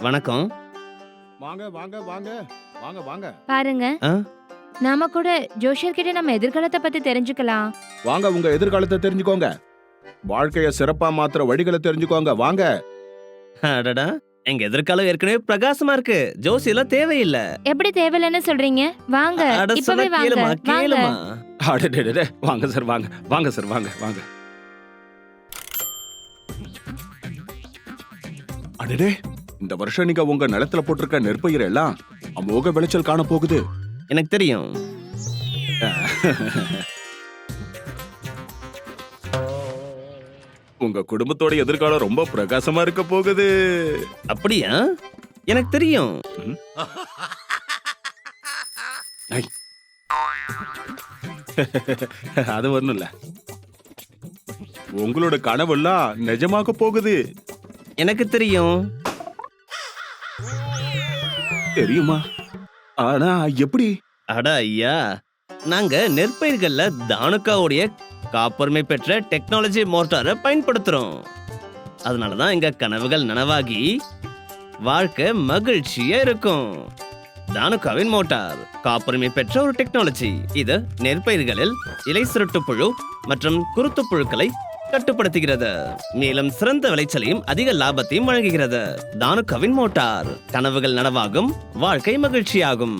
வணக்கம். வாங்க வாங்க வாங்க வாங்க வாங்க. பாருங்க. ஆ? நாம கூட ஜோஷியர் கிட்ட நம்ம எதிர்காலத்தை பத்தி தெரிஞ்சுக்கலாம். வாங்க உங்க எதிர்காலத்தை தெரிஞ்சுக்கோங்க. வாழ்க்கைய சிறப்பா மாத்துற வழிகளை தெரிஞ்சுக்கோங்க. வாங்க. அடடா எங்க எதிர்காலம் ஏற்கனவே பிரகாசமா இருக்கு. ஜோசியெல்லாம் தேவையில்லை. எப்படி தேவையில்லைன்னு சொல்றீங்க? வாங்க அட இப்பவே சொன்னா வாங்க கேளுமா. வாங்க கேளுமா அடடடடே, வாங்க சார் வாங்க வாங்க சார் வாங்க வாங்க. அடடே இந்த வருஷம் நீங்க உங்க நிலத்துல போட்டிருக்க நெற்பயிர் எல்லாம் அமோக விளைச்சல் காண போகுது. எனக்கு தெரியும். உங்க குடும்பத்தோட எதிர்காலம் ரொம்ப பிரகாசமா இருக்க போகுது. அப்படியா? எனக்கு தெரியும். அது ஒண்ணும் இல்ல. உங்களோட கனவெல்லாம் நிஜமாக போகுது. எனக்கு தெரியும். தெரியுமா? ஆனா எப்படி? அட ஐயா நாங்க நெற்பயிர்கள்ல தானுக்காவுடைய காப்புரிமை பெற்ற டெக்னாலஜி மோட்டாரை பயன்படுத்துறோம். அதனாலதான் எங்க கனவுகள் நனவாகி வாழ்க்கை மகிழ்ச்சியா இருக்கும். தானுக்காவின் மோட்டார் காப்புரிமை பெற்ற ஒரு டெக்னாலஜி. இது நெற்பயிர்களில் இலை சுருட்டு புழு மற்றும் குருத்து புழுக்களை கட்டுப்படுத்துகிறது. மேலும் சிறந்த விளைச்சலையும் அதிக லாபத்தையும் வழங்குகிறது. தானுகவின் மோட்டார். கனவுகள் நனவாகும். வாழ்க்கை மகிழ்ச்சியாகும்.